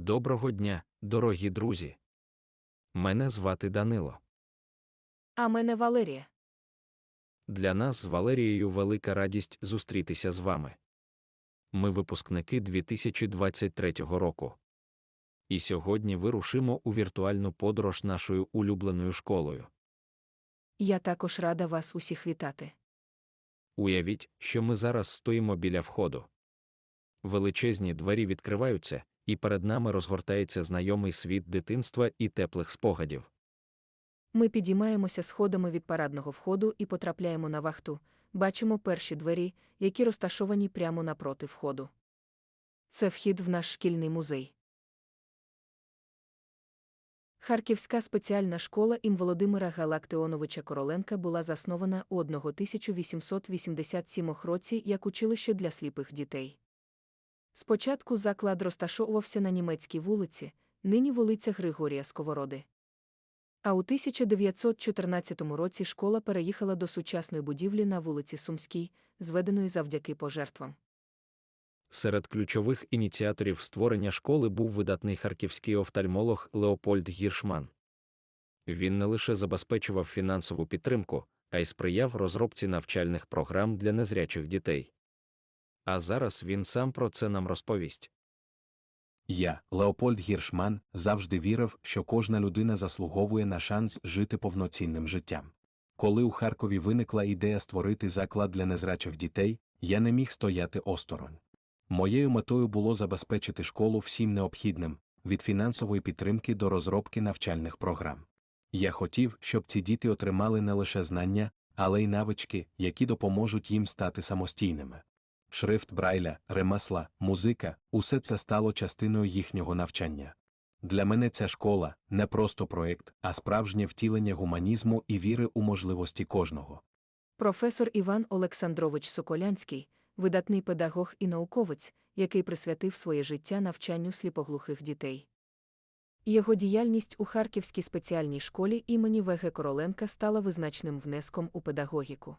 Доброго дня, дорогі друзі. Мене звати Данило. А мене Валерія. Для нас з Валерією велика радість зустрітися з вами. Ми випускники 2023 року. І сьогодні вирушимо у віртуальну подорож нашою улюбленою школою. Я також рада вас усіх вітати. Уявіть, що ми зараз стоїмо біля входу. Величезні двері відкриваються, і перед нами розгортається знайомий світ дитинства і теплих спогадів. Ми підіймаємося сходами від парадного входу і потрапляємо на вахту, бачимо перші двері, які розташовані прямо напроти входу. Це вхід в наш шкільний музей. Харківська спеціальна школа ім Володимира Галактионовича Короленка була заснована у 1887 році як училище для сліпих дітей. Спочатку заклад розташовувався на німецькій вулиці, нині вулиця Григорія Сковороди. А у 1914 році школа переїхала до сучасної будівлі на вулиці Сумській, зведеної завдяки пожертвам. Серед ключових ініціаторів створення школи був видатний харківський офтальмолог Леопольд Гіршман. Він не лише забезпечував фінансову підтримку, а й сприяв розробці навчальних програм для незрячих дітей. А зараз він сам про це нам розповість. Я, Леопольд Гіршман, завжди вірив, що кожна людина заслуговує на шанс жити повноцінним життям. Коли у Харкові виникла ідея створити заклад для незрачих дітей, я не міг стояти осторонь. Моєю метою було забезпечити школу всім необхідним від фінансової підтримки до розробки навчальних програм. Я хотів, щоб ці діти отримали не лише знання, але й навички, які допоможуть їм стати самостійними. Шрифт Брайля, ремесла, музика усе це стало частиною їхнього навчання. Для мене ця школа не просто проєкт, а справжнє втілення гуманізму і віри у можливості кожного. Професор Іван Олександрович Соколянський, видатний педагог і науковець, який присвятив своє життя навчанню сліпоглухих дітей. Його діяльність у Харківській спеціальній школі імені В.Г. Короленка стала визначним внеском у педагогіку.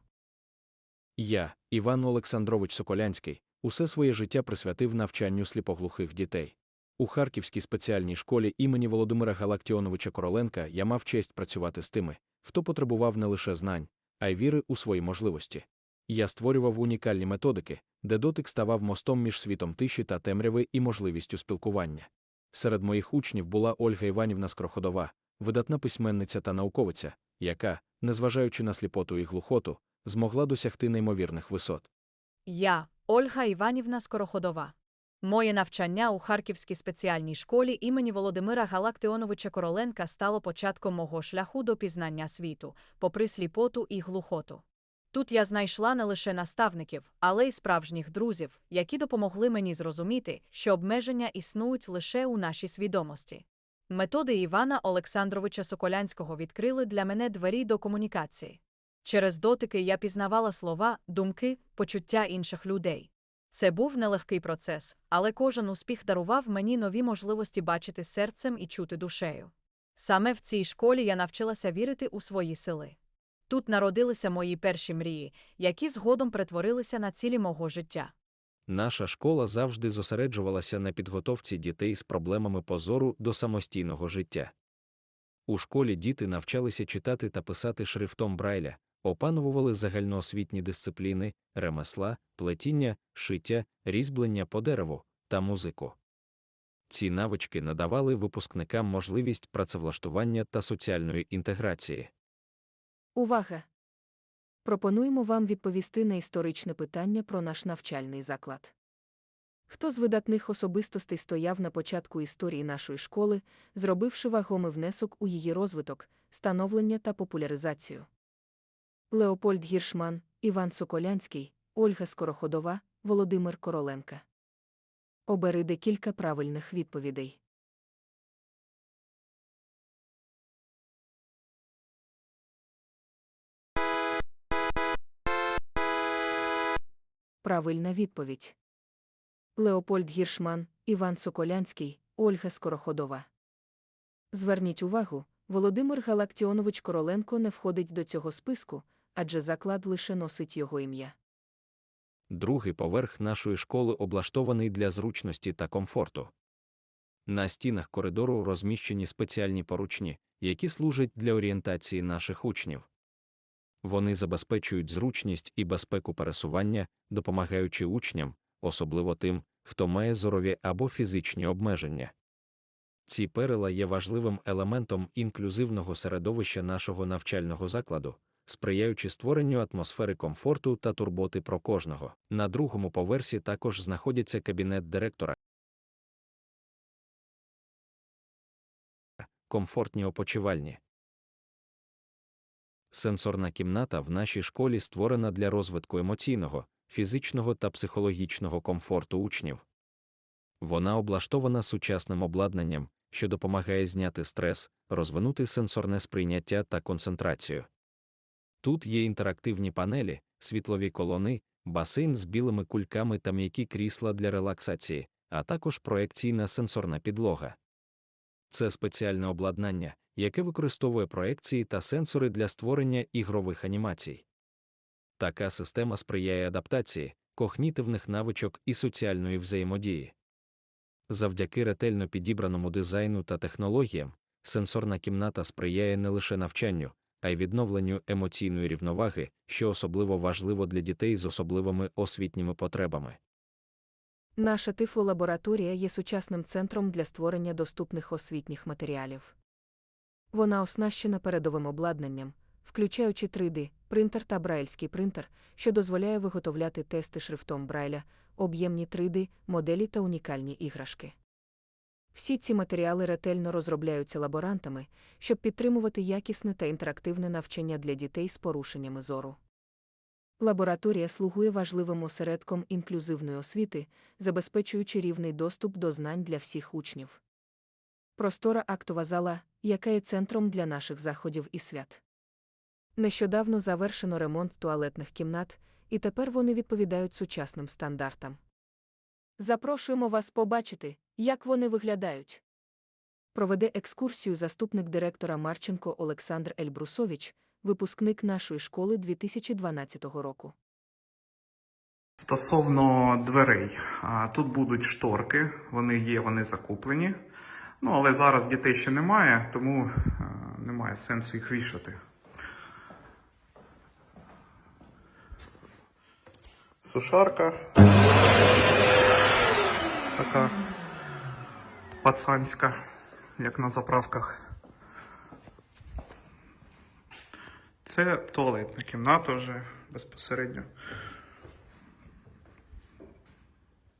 Я, Іван Олександрович Соколянський, усе своє життя присвятив навчанню сліпоглухих дітей. У Харківській спеціальній школі імені Володимира Галактіоновича Короленка я мав честь працювати з тими, хто потребував не лише знань, а й віри у свої можливості. Я створював унікальні методики, де дотик ставав мостом між світом тиші та темряви і можливістю спілкування. Серед моїх учнів була Ольга Іванівна Скороходова, видатна письменниця та науковиця, яка, незважаючи на сліпоту і глухоту, змогла досягти неймовірних висот. Я, Ольга Іванівна Скороходова. Моє навчання у Харківській спеціальній школі імені Володимира Галактионовича Короленка стало початком мого шляху до пізнання світу, попри сліпоту і глухоту. Тут я знайшла не лише наставників, але й справжніх друзів, які допомогли мені зрозуміти, що обмеження існують лише у нашій свідомості. Методи Івана Олександровича Соколянського відкрили для мене двері до комунікації. Через дотики я пізнавала слова, думки, почуття інших людей. Це був нелегкий процес, але кожен успіх дарував мені нові можливості бачити серцем і чути душею. Саме в цій школі я навчилася вірити у свої сили. Тут народилися мої перші мрії, які згодом перетворилися на цілі мого життя. Наша школа завжди зосереджувалася на підготовці дітей з проблемами позору до самостійного життя. У школі діти навчалися читати та писати шрифтом Брайля, опанували загальноосвітні дисципліни, ремесла, плетіння, шиття, різьблення по дереву та музику. Ці навички надавали випускникам можливість працевлаштування та соціальної інтеграції. Увага! Пропонуємо вам відповісти на історичне питання про наш навчальний заклад. Хто з видатних особистостей стояв на початку історії нашої школи, зробивши вагомий внесок у її розвиток, становлення та популяризацію? Леопольд Гіршман, Іван Соколянський, Ольга Скороходова, Володимир Короленка. Обери декілька правильних відповідей. Правильна відповідь. Леопольд Гіршман, Іван Соколянський, Ольга Скороходова. Зверніть увагу, Володимир Галактіонович Короленко не входить до цього списку, адже заклад лише носить його ім'я. Другий поверх нашої школи облаштований для зручності та комфорту. На стінах коридору розміщені спеціальні поручні, які служать для орієнтації наших учнів. Вони забезпечують зручність і безпеку пересування, допомагаючи учням, особливо тим, хто має зорові або фізичні обмеження. Ці перила є важливим елементом інклюзивного середовища нашого навчального закладу, сприяючи створенню атмосфери комфорту та турботи про кожного. На другому поверсі також знаходиться кабінет директора. Комфортні опочивальні. Сенсорна кімната в нашій школі створена для розвитку емоційного, фізичного та психологічного комфорту учнів. Вона облаштована сучасним обладнанням, що допомагає зняти стрес, розвинути сенсорне сприйняття та концентрацію. Тут є інтерактивні панелі, світлові колони, басейн з білими кульками та м'які крісла для релаксації, а також проекційна сенсорна підлога. Це спеціальне обладнання, яке використовує проекції та сенсори для створення ігрових анімацій. Така система сприяє адаптації, когнітивних навичок і соціальної взаємодії. Завдяки ретельно підібраному дизайну та технологіям, сенсорна кімната сприяє не лише навчанню, а й відновленню емоційної рівноваги, що особливо важливо для дітей з особливими освітніми потребами. Наша тифлолабораторія є сучасним центром для створення доступних освітніх матеріалів. Вона оснащена передовим обладнанням, включаючи 3D, принтер та брайльський принтер, що дозволяє виготовляти тести шрифтом Брайля, об'ємні 3D, моделі та унікальні іграшки. Всі ці матеріали ретельно розробляються лаборантами, щоб підтримувати якісне та інтерактивне навчання для дітей з порушеннями зору. Лабораторія слугує важливим осередком інклюзивної освіти, забезпечуючи рівний доступ до знань для всіх учнів. Простора актова зала, яка є центром для наших заходів і свят. Нещодавно завершено ремонт туалетних кімнат, і тепер вони відповідають сучасним стандартам. Запрошуємо вас побачити, як вони виглядають. Проведе екскурсію заступник директора Марченко Олександр Ельбрусович, випускник нашої школи 2012 року. Стосовно дверей, тут будуть шторки, вони є, вони закуплені. Ну, але зараз дітей ще немає, тому е, немає сенсу їх вішати. Сушарка. Така пацанська, як на заправках. Це туалетна кімната вже безпосередньо.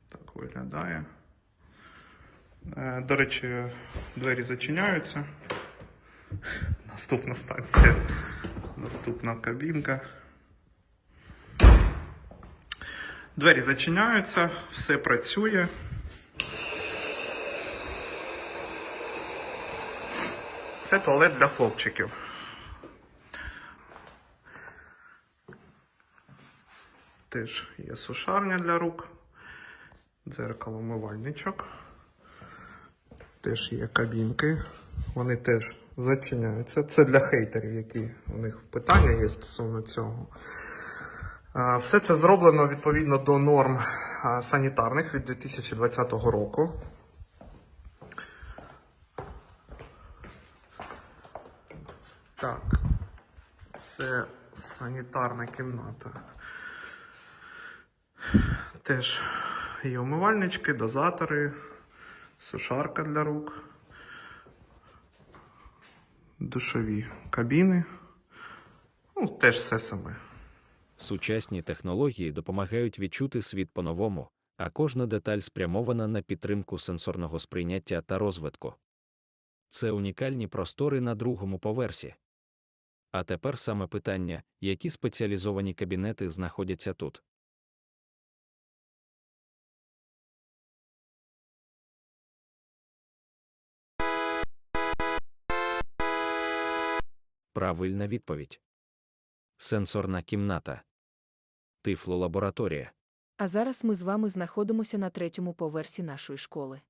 Так виглядає. Е, До речі, двері зачиняються. Наступна станція. Наступна кабінка. Двері зачиняються, все працює. Це туалет для хлопчиків. Теж є сушарня для рук, дзеркало умивальничок. Теж є кабінки. Вони теж зачиняються. Це для хейтерів, які у них питання є стосовно цього. Все це зроблено відповідно до норм санітарних від 2020 року. Так, це санітарна кімната. Теж є умивальнички, дозатори, сушарка для рук, душові кабіни. Ну, теж все саме. Сучасні технології допомагають відчути світ по-новому, а кожна деталь спрямована на підтримку сенсорного сприйняття та розвитку. Це унікальні простори на другому поверсі. А тепер саме питання, які спеціалізовані кабінети знаходяться тут. Правильна відповідь. Сенсорна кімната. Тифлолабораторія. А зараз ми з вами знаходимося на третьому поверсі нашої школи.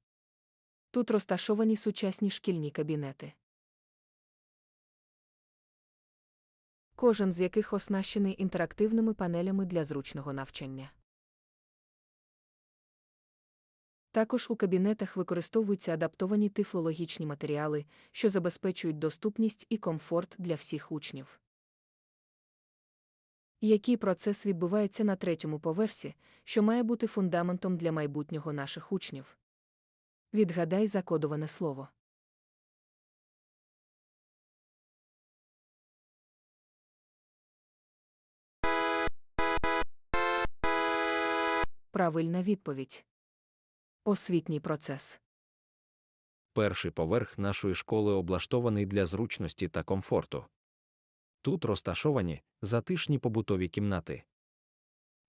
Тут розташовані сучасні шкільні кабінети. Кожен з яких оснащений інтерактивними панелями для зручного навчання. Також у кабінетах використовуються адаптовані тифлологічні матеріали, що забезпечують доступність і комфорт для всіх учнів. Який процес відбувається на третьому поверсі, що має бути фундаментом для майбутнього наших учнів? Відгадай закодоване слово. Правильна відповідь. Освітній процес. Перший поверх нашої школи облаштований для зручності та комфорту. Тут розташовані затишні побутові кімнати,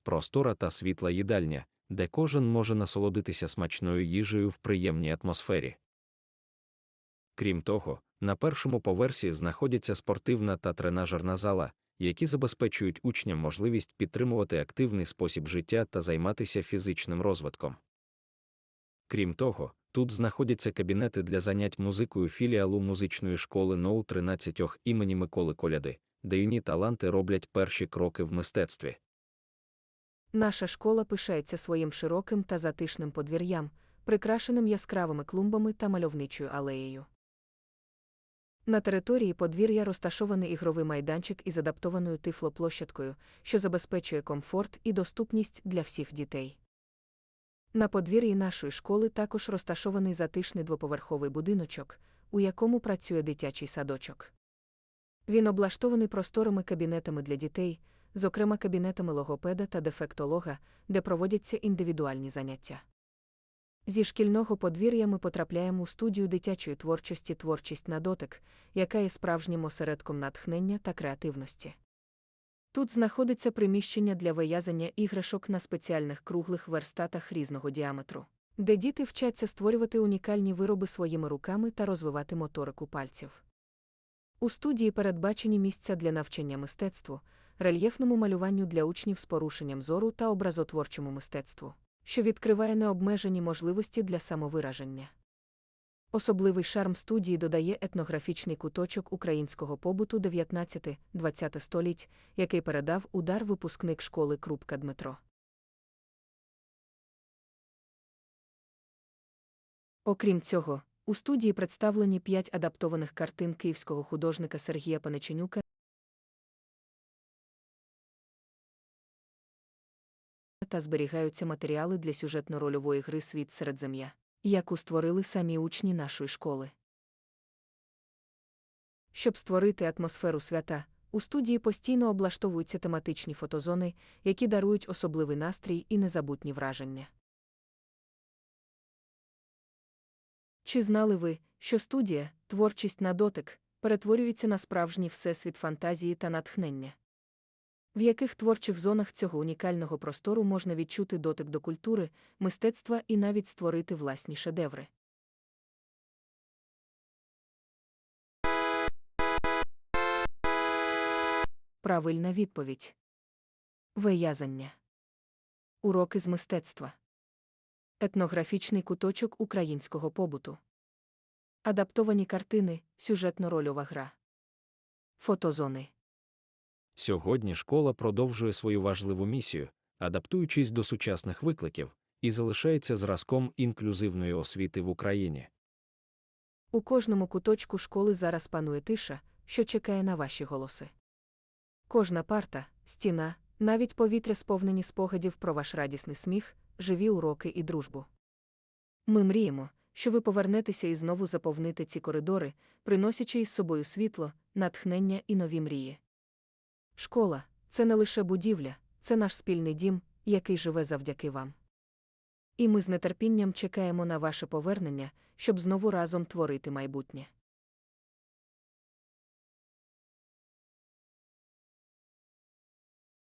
простора та світла їдальня, де кожен може насолодитися смачною їжею в приємній атмосфері. Крім того, на першому поверсі знаходяться спортивна та тренажерна зала, які забезпечують учням можливість підтримувати активний спосіб життя та займатися фізичним розвитком. Крім того, тут знаходяться кабінети для занять музикою філіалу музичної школи НОУ 13 імені Миколи Коляди, де юні таланти роблять перші кроки в мистецтві. Наша школа пишається своїм широким та затишним подвір'ям, прикрашеним яскравими клумбами та мальовничою алеєю. На території подвір'я розташований ігровий майданчик із адаптованою тифлоплощадкою, що забезпечує комфорт і доступність для всіх дітей. На подвір'ї нашої школи також розташований затишний двоповерховий будиночок, у якому працює дитячий садочок. Він облаштований просторими кабінетами для дітей, зокрема кабінетами логопеда та дефектолога, де проводяться індивідуальні заняття. Зі шкільного подвір'я ми потрапляємо у студію дитячої творчості Творчість на дотик, яка є справжнім осередком натхнення та креативності. Тут знаходиться приміщення для виязання іграшок на спеціальних круглих верстатах різного діаметру, де діти вчаться створювати унікальні вироби своїми руками та розвивати моторику пальців. У студії передбачені місця для навчання мистецтву, рельєфному малюванню для учнів з порушенням зору та образотворчому мистецтву, що відкриває необмежені можливості для самовираження. Особливий шарм студії додає етнографічний куточок українського побуту 19-20 століть, який передав удар випускник школи Крупка Дмитро. Окрім цього, у студії представлені п'ять адаптованих картин київського художника Сергія Паниченюка та зберігаються матеріали для сюжетно-рольової гри Світ Середзем'я, яку створили самі учні нашої школи. Щоб створити атмосферу свята, у студії постійно облаштовуються тематичні фотозони, які дарують особливий настрій і незабутні враження. Чи знали ви, що студія, творчість на дотик, перетворюється на справжній всесвіт фантазії та натхнення? В яких творчих зонах цього унікального простору можна відчути дотик до культури, мистецтва і навіть створити власні шедеври? Правильна відповідь. Виязання. Уроки з мистецтва. Етнографічний куточок українського побуту. Адаптовані картини, сюжетно-рольова гра. Фотозони. Сьогодні школа продовжує свою важливу місію, адаптуючись до сучасних викликів, і залишається зразком інклюзивної освіти в Україні. У кожному куточку школи зараз панує тиша, що чекає на ваші голоси. Кожна парта, стіна, навіть повітря сповнені спогадів про ваш радісний сміх, живі уроки і дружбу. Ми мріємо, що ви повернетеся і знову заповните ці коридори, приносячи із собою світло, натхнення і нові мрії. Школа це не лише будівля, це наш спільний дім, який живе завдяки вам. І ми з нетерпінням чекаємо на ваше повернення, щоб знову разом творити майбутнє.